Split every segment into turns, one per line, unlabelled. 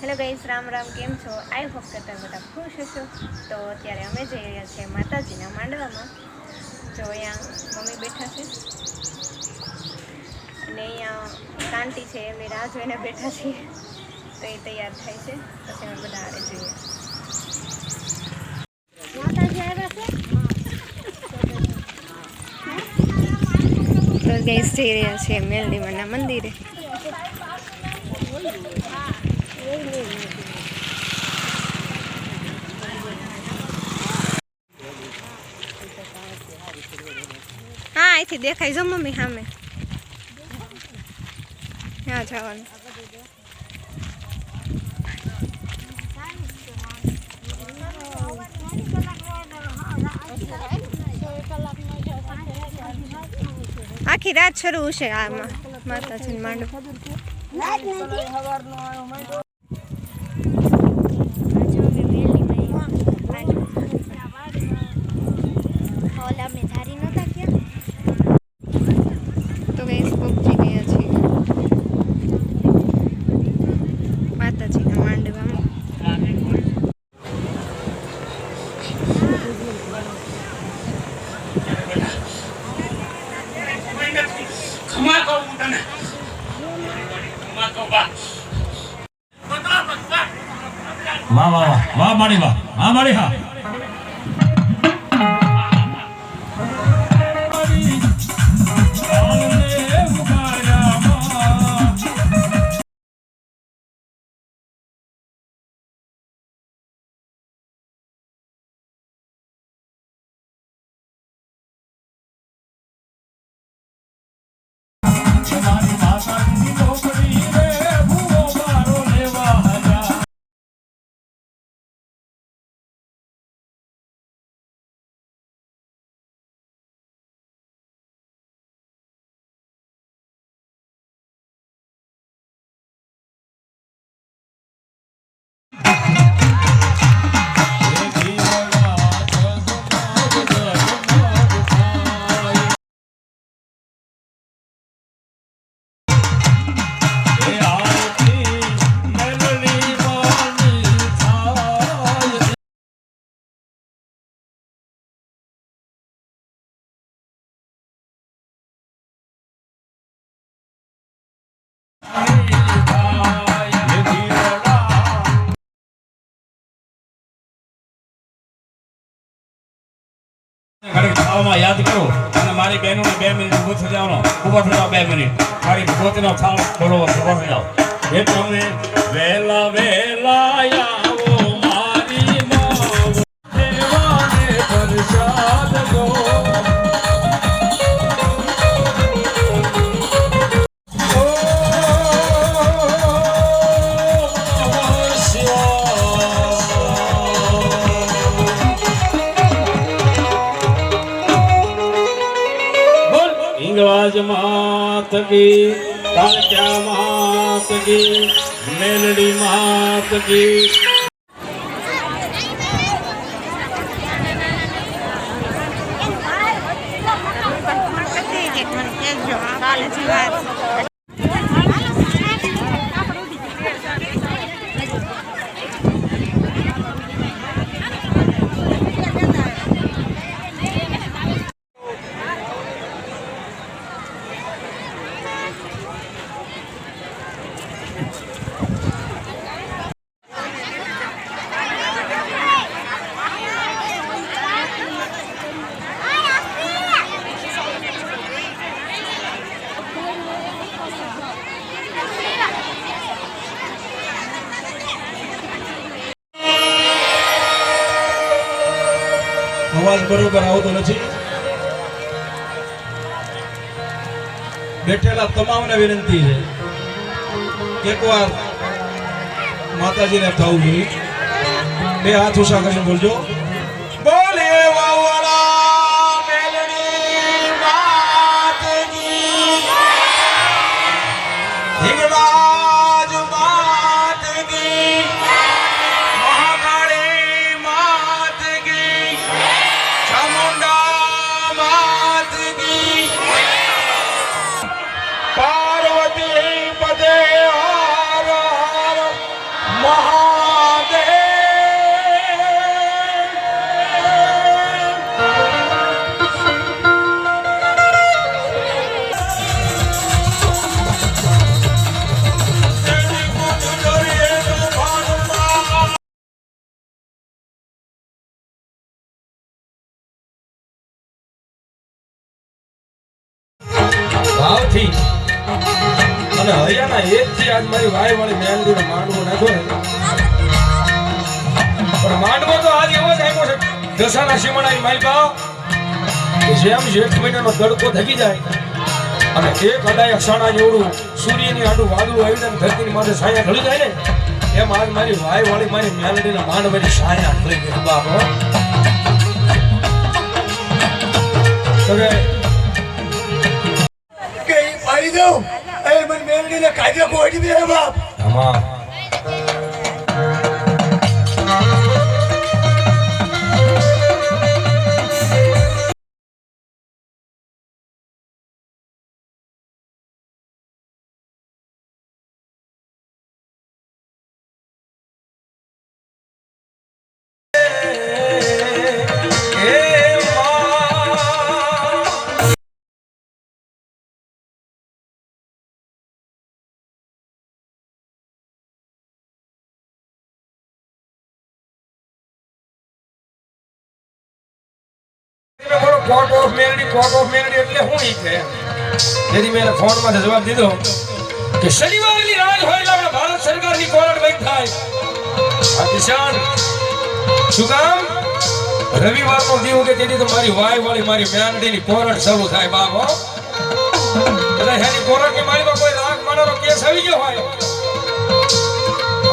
Hello guys Ram Ram, કેમ છો? I hope કે તમે બધા ખુશ હશો. તો અત્યારે અમે જઈ રહ્યા છીએ માતાજીના માંડવામાં. જો અહીંયા મમ્મી બેઠા છે. અને અહીંયા કાંતિ છે એમની રાહ જોઈને બેઠા છીએ. તો એ તૈયાર થાય છે. પછી અમે બધા આરે જોઈએ. તો ગાઈસ જઈ રહ્યા છીએ મેલડીમાના મંદિરે. હા દેખાય. જો મમ્મી સામે. ત્યાં જવાનું. આખી રાત શરૂ છે આમાં માતાજી માંડવ.
થાળમાં યાદ કરો અને મારી બહેનોને બે મિનિટ ઊભો થઈ જવાનો. ઊભો થઈ બે મિનિટ. મારી પોતનો થાળ થોડો ઊભો થઈ જાઓ. એ તમને વહેલા હિંગળાજ માત કી કાળક્યા માત કી મેલડી માત કી અવાજ બરોબર આવતો નથી. બેઠેલા તમામને વિનંતી છે. એકવાર માતાજીને થવું જોઈએ. બે હાથ ઉષા કરીને બોલજો.
માલપા કે જેમ જેઠ મહિનાનો તડકો થકી જાય અને એક અડાય અષાણા જેવડું સૂર્યની આડું વાદળું આવી જાય ધરતીની માથે છાયા ઢળી જાય ને એમ આજ મારી વાય વાળી મારી મેલડીના માંડવાની છાયા ઢળી ગઈ બાપ. હવે
કે ઈ પાડી દઉં? એ મને મેલડીને કાઢે કોઈડી દે બાપ.
આમાં court of Meldi court of Meldi એટલે શું ઈ છે. તેથી મેં ફોનમાં જવાબ દીધો કે શનિવારની રાત હોય એટલે ભારત સરકારની કોર્ટ બંધ થાય. આ કિસાન શું કામ? રવિવારનો દીવો કે તેથી તો મારી વાય વાળી મારી મેલડીની કોર્ટ શરૂ થાય બાપ એટલે એની કોર્ટની મારીમાં કોઈ રાગ માણવાનો કેસ આવી ગયો હોય.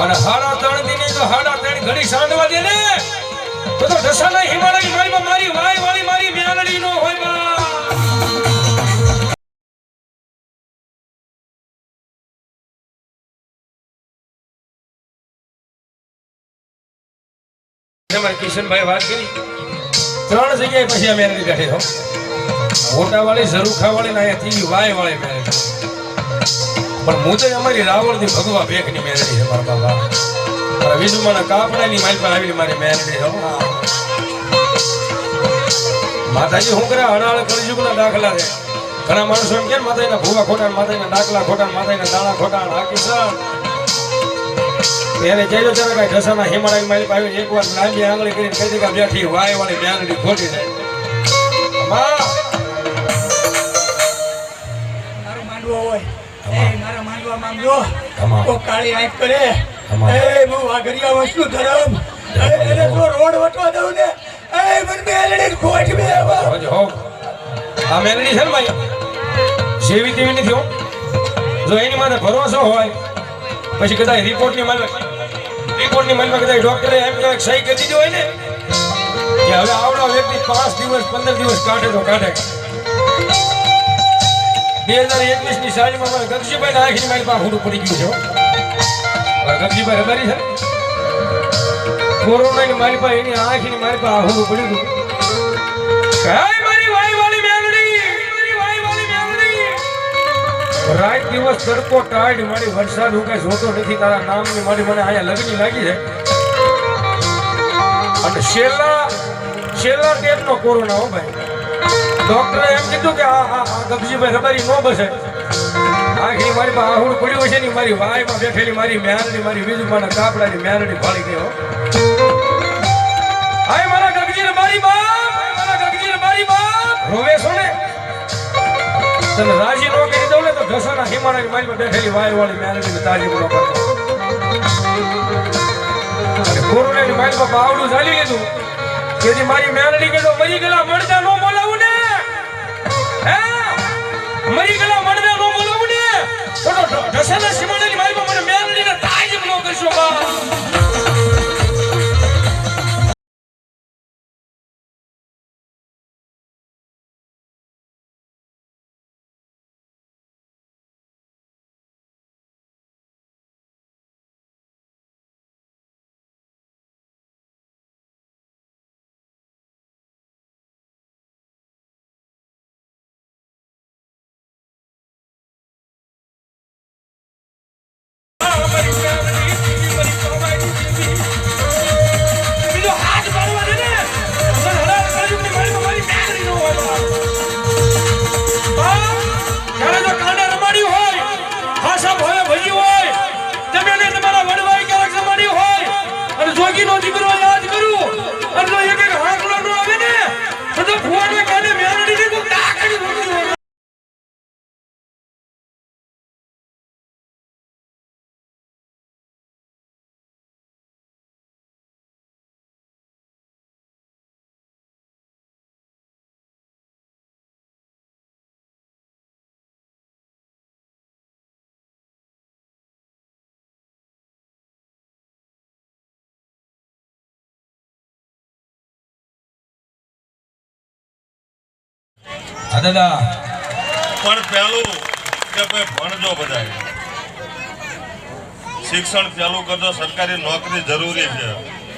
અને હાડા ત્રણ દિને તો હાડા ત્રણ ઘડી સાંડવા દે ને. તો કિશનભાઈ વાત કરી. ત્રણ જગ્યાએ પછી અમે મોટા વાળી ઝરુખા વાળી ને અહીંયાથી વાય વાળી પણ હું અમારી રાવણની ભગવા બેકની મેલડી છે, મારા બાબા મારા વિજુમાના કાપડાની માલ પર આવેલી મારી હો. માતાજી હું કરે હણાળ કળજુગના દાખલા છે. ઘણા માણસો એમ કે માતાજીના ભૂવા ખોટા માતાજીના દાખલા ખોટા માતાજીના દાણા ખોટા આ કિસાન એને કહેજો ત્યારે કઈ ઘસાના હિમાલય મારી પાસે એકવાર લાંબી આંગળી કરીને કહી દે કે બેઠી વાય વાળી બ્યાંગડી ખોટી જાય માં
માંડવો હોય. મારા માંડવા માંગજો કાળી આંખ કરે. એ હું વાઘરિયા વસ્તુ ધરમ એ એને જો રોડ વટવા દઉં ને એ મને મેલડી ખોટ બે
હો આ મેલડી છે ને ભાઈ? જેવી તેવી નથી હો. જો એની માથે ભરોસો હોય પછી કદાચ રિપોર્ટની માલ રિપોર્ટની માલમાં કદાચ ડોક્ટરે એમ કહેવાય સહી કરી દીધી હોય ને કે હવે આવડો વ્યક્તિ પાંચ દિવસ પંદર દિવસ કાઢે તો કાઢે. બે હજાર એકવીસની સાલમાં મારા ગગજીભાઈ આખી મારી પાસે હુડું પડી ગયું છે હો. ભાઈ હબારી છે. કોરોના ની મારી પાસે એની આંખની મારી પાસે આ પડ્યું હતું. રાત દિવસ તડકો ટાઢ, મારી વરસાદ હું કઈ જોતો નથી. તારા નામની મારી મને અહીંયા લગની લાગી છે. અને છેલ્લા છેલ્લા ડેટનો કોરોના હો ભાઈ. ડોક્ટરે એમ કીધું કે આ ગગજીભાઈ રબારી નો બસે. આખી મારી આહુડ પડ્યું છે ને, મારી વાયમાં બેઠેલી મારી મેરડી, મારી બીજુમાના કાપડાની મેરડી ફાળી ગયો હાય મારા ગગજીને મારી બાપ મારા ગગજીને મારી બાપ. રોવે છો ને? તને રાજી નો કરી દઉં ને તો ઘસાના હિમાલય મારી બેઠેલી વાય વાળી મેરડી તાજી બોલો કરતો અને કોરોનાની મારી બાવડું ચાલી લીધું. તેથી મારી મેરડી કે તો મરી ગયેલા મળતા નો બોલાવું ને. હે? મરી ગયેલા ઢસાના હિમાલયની મારી હા દાદા.
પણ પહેલું કે ભાઈ ભણજો બધાય. શિક્ષણ ચાલુ કરજો સરકારી નોકરી જરૂરી છે.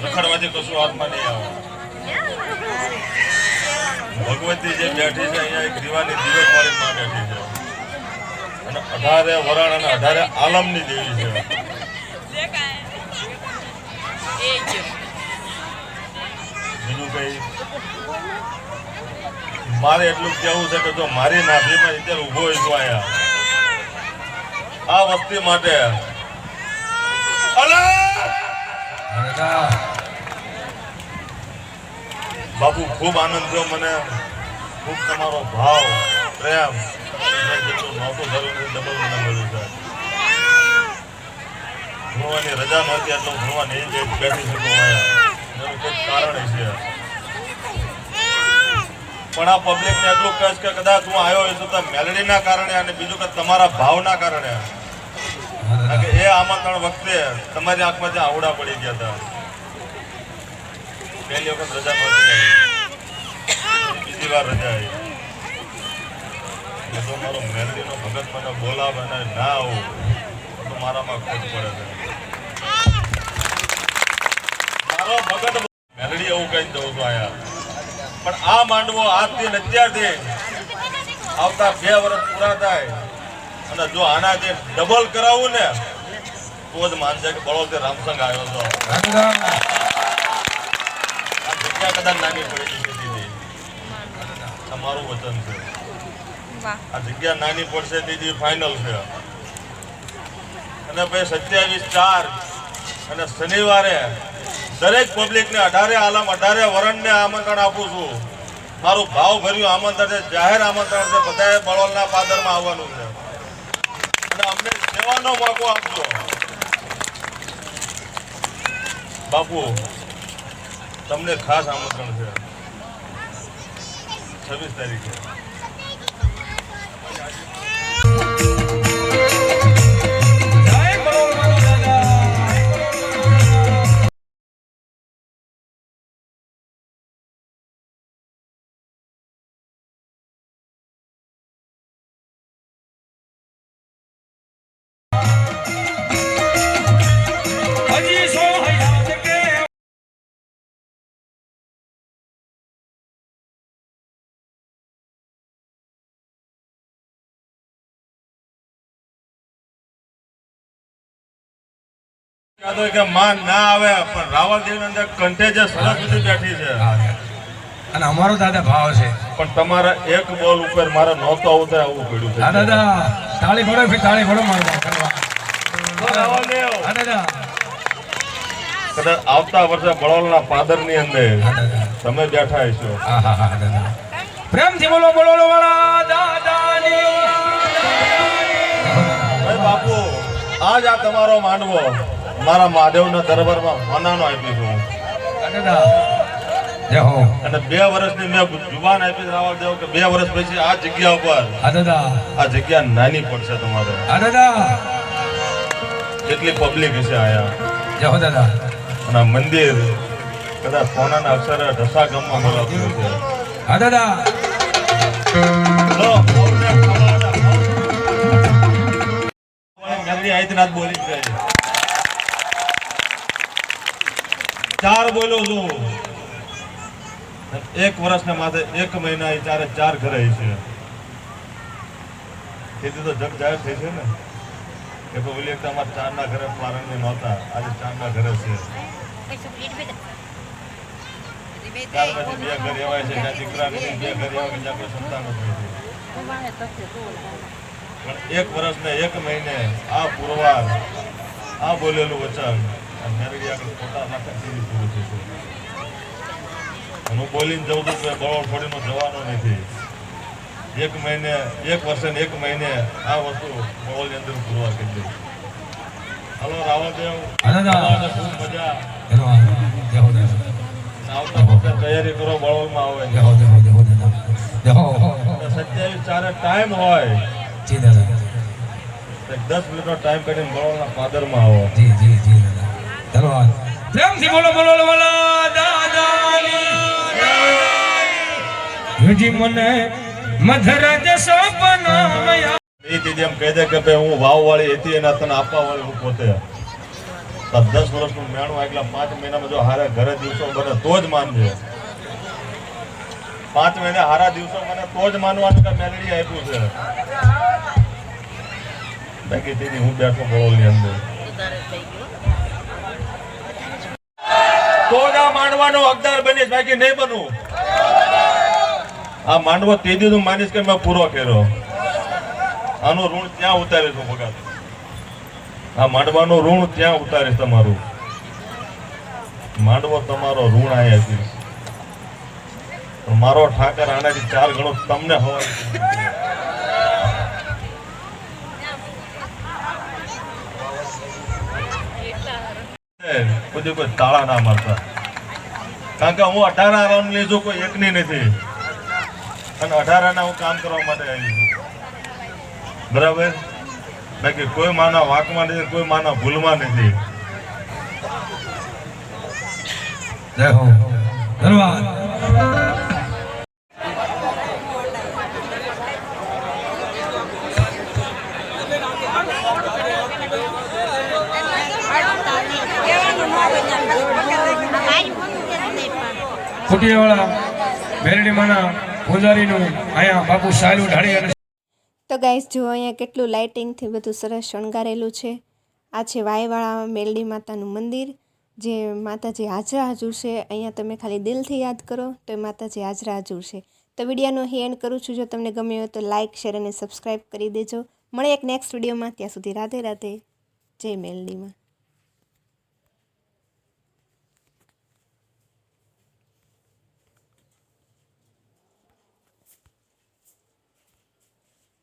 રખડવાથી કશું હાથમાં નહીં આવે. ભગવતી જે બેઠી છે અહીંયા એક દીવાની દિવસ વાળી માં બેઠી છે. અને અઢારે વરણ અને અઢારે આલમની દેવી છે. બીજું કઈ? મારે એટલું કહેવું છે કે જો મારી નાભીમાં અત્યારે ઊભો હોય તો આયા આ વસ્તી માટે. બાપુ, ખૂબ આનંદ થયો મને. ખૂબ તમારો ભાવ, પ્રેમ. જેટલું છે ભણવાની રજા નહોતી, એટલે હું ભણવા નહીં જઈ બેઠી શકું અહીંયા. એનું કંઈક કારણ છે. પણ આ પબ્લિક ને એટલું કહીશ કે કદાચ હું આવ્યો હોય તો મેલડીના કારણે અને બીજું કે તમારા ભાવના કારણે. કે એ આમંત્રણ વખતે તમારી આંખમાં ત્યાં આવડા પડી ગયા હતા. પહેલી વખત રજા નહોતી બીજી વાર રજા આવી. જો મારો મેલડીનો ભગત મને બોલાવે અને ના આવું, તો મારામાં ખોટ પડે છે. મારો ભગત મેલડી એવું કઈ દઉં છું આયા પણ આ માંડવો આજથી અત્યારથી આવતા બે વર્ષ પૂરા થાય. અને જો આના જે ડબલ કરાવું ને તો જ માનશે કે બળોદ રામસંગ આવ્યો હતો. આ જગ્યા કદાચ નાની પડી દીદી. તમારું વચન છે. આ જગ્યા નાની પડશે દીદી ફાઇનલ છે. અને ભાઈ સત્યાવીસ ચાર અને શનિવારે દરેક પબ્લિકને અઢારે આલમ, અઢારે વરણને આમંત્રણ આપું છું. મારું ભાવ ભર્યું આમંત્રણ છે, જાહેર આમંત્રણ છે, બધાએ બળોલના પાદરમાં આવવાનું છે. અને અમને સેવાનો મોકો આપજો. બાપુ, તમને ખાસ આમંત્રણ છે. છવ્વીસ તારીખે.
કે
માં ના આવે પણ રાવળદેવ અંદર કંઠે જે સરસ્વતી બેઠી છે.
અને અમારો દાદા ભાવ છે.
પણ તમારા એક બોલ ઉપર મારે નહોતો આવતો આવું પડ્યું છે.
દાદા તાળી ભરો તાળી ભરો મારવા
રાવળદેવ,
દાદા.
કદાચ આવતા વર્ષે બળોલના પાદરની અંદર
હા દાદા.
તમે બેઠા
છો પ્રેમથી બોલો બોલો વાળા દાદાની.
ભાઈ બાપુ આજ આ તમારો માંડવો. મારા મહાદેવના દરબારમાં મનાનો આપી છું
જય
અને બે વર્ષની મેં જુબાન આપી છે રાવળદેવ કે બે વર્ષ પછી આ જગ્યા ઉપર આ જગ્યા નાની પડશે તમારે. કેટલી પબ્લિક હશે આયા
દાદા.
અને મંદિર કદાચ સોનાના અક્ષરે ઢસા ગામમાં બોલાવતું છે
હા દાદા.
બોલી છે ચાર બોલ્યો છું. એક વર્ષને માથે એક મહિના ચારે ચાર ઘરે છે. ખેતી તો જગ જાહેર થઈ છે ને? કે ભાઈ ઓલી વખતે અમારા ચારના ઘરે પારણની નહોતા. આજે ચારના ઘરે છે. ત્યાર પછી બે ઘર દીકરા કોઈ સંતાન નથી. પણ એક વર્ષ ને એક મહિને આ પુરવાર, આ બોલેલું વચન. આ આગળ ખોટા નાખે સીધી પૂરું થશે હું બોલીને જઉં છું કે બળો છોડીનો જવાનો નથી. એક મહિને એક વર્ષે એક મહિને આ વસ્તુ બળોની અંદર પૂરવા કરી દઉં. હલો રાવણદેવ. ખૂબ મજા. આવતા વખતે તૈયારી કરો બળોલમાં આવે. સત્યાવીસ ચારે ટાઈમ હોય. દસ મિનિટનો ટાઈમ કાઢીને બળોલના પાદરમાં આવો.
જી જી. જી આ પ્રેમથી બોલો બોલો બોલો દાદાની. હજી મને મધરાજ સોપનામયા
એ દીદી એમ કહી દે કે ભાઈ હું વાવ વાળી હતી એના તને આપવા વાળી હું પોતે. દસ દસ વર્ષનું મેણું આગલા પાંચ મહિનામાં જો હારે ઘરે દિવસો બને તો જ માનજે. પાંચ મહિને હારા દિવસો મને તો જ માનવાનું કે મેલડી આપ્યું છે. બાકી દીદી હું બેઠો બરોલની અંદર. માંડવાનો હકદાર બનીશ બાકી નહીં બનવું. આ માંડવો તે દી માનીશ કે મેં પૂરો કર્યો. આનું ઋણ ત્યાં ઉતારીશ હું ભગત. આ માંડવાનું ઋણ ત્યાં ઉતારીશ તમારું. માંડવો તમારો ઋણ આયા છે. મારો ઠાકર આનાથી ચાર ગણો તમને કોઈ કોઈ તાળા ના મારતા. કારણ કે હું અઢાર આરામ લીધું, કોઈ એકની નથી. અને અઢારાના હું કામ કરવા માટે આવી બરાબર? બાકી કોઈ માના વાંકમાં નથી, કોઈ માના ભૂલમાં નથી.
જય હો. ધન્યવાદ.
તો ગાઈસ જુઓ અહીંયા કેટલું લાઇટિંગથી બધું સરસ શણગારેલું છે. આ છે વાયવાળા મેલડી માતાનું મંદિર, જે માતાજી હાજરા હાજર છે. અહીંયા તમે ખાલી દિલથી યાદ કરો તો એ માતાજી હાજરા હાજુર છે. તો વિડીયોનો અહીં એન્ડ કરું છું. જો તમને ગમ્યું હોય તો લાઇક શેર અને સબસ્ક્રાઈબ કરી દેજો. મળે એક નેક્સ્ટ વિડીયોમાં. ત્યાં સુધી રાધે રાધે જય મેલડીમાં